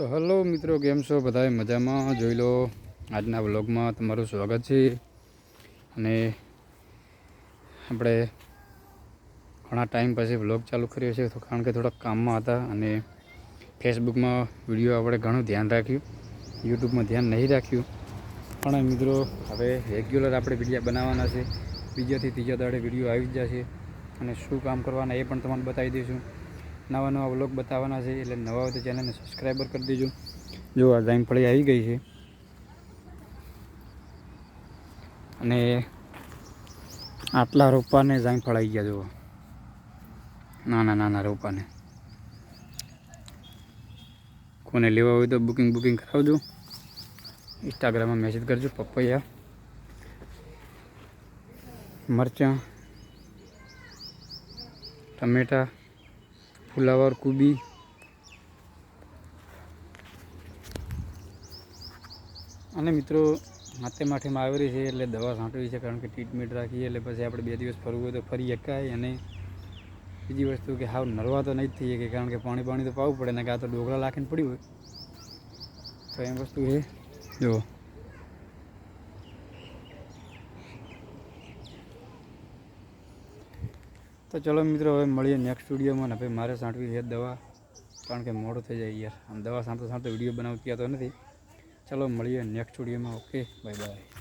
તો હલો મિત્રો, કેમ છો? બધા મજામાં? જોઈ લો, આજના વ્લોગમાં તમારું સ્વાગત છે. અને આપણે ઘણા ટાઈમ પછી વ્લોગ ચાલુ કર્યો છે, તો કારણ કે થોડાક કામમાં હતા અને ફેસબુકમાં વીડિયો આપણે ઘણું ધ્યાન રાખ્યું. યુટ્યુબમાં ધ્યાન નહીં રાખ્યું. પણ મિત્રો, હવે રેગ્યુલર આપણે વિડીયા બનાવવાના છે. બીજાથી ત્રીજા દાડે વીડિયો આવી જ જશે. અને શું કામ કરવાના એ પણ તમને બતાવી દઈશું. નવા નવા વ્લોગ બતાવવાના છે, એટલે નવા હોય તો ચેનલને સબસ્ક્રાઈબર કરી દેજો. જો આ જામફળી આવી ગઈ છે. અને આટલા રોપાને જામફળ આવી ગયા, જુઓ. નાના નાના રોપાને. કોને લેવા હોય તો બુકિંગ બુકિંગ કરાવજો. ઇન્સ્ટાગ્રામમાં મેસેજ કરજો, પપૈયા. મરચાં. ટમેટા. ફુલાવર કુબી. અને મિત્રો, માથે માથેમાં આવેલી છે એટલે દવા છાંટવી છે કારણ કે ટ્રીટમેન્ટ રાખીએ એટલે પછી આપણે બે દિવસ ફરવું હોય તો ફરી એકાય અને બીજી વસ્તુ કે હાવ નરવા તો નહીં જ થઈએ કે કારણ કે પાણી પાણી તો પાવું પડે ને કાં તો ડોગરા લાખીને પડ્યું હોય. તો એમ વસ્તુ છે. જો. તો ચલો મિત્રો, હવે મળીએ નેક્સ્ટ વિડીયોમાં ને ભાઈ મારે સાંટવી છે દવા, કારણ કે મોડું થઈ જાય યાર. આમ દવા સાંતો સાંતો વીડિયો બનાવતી તો નથી. ચલો મળીએ નેક્સ્ટ વિડીયોમાં ઓકે બાય બાય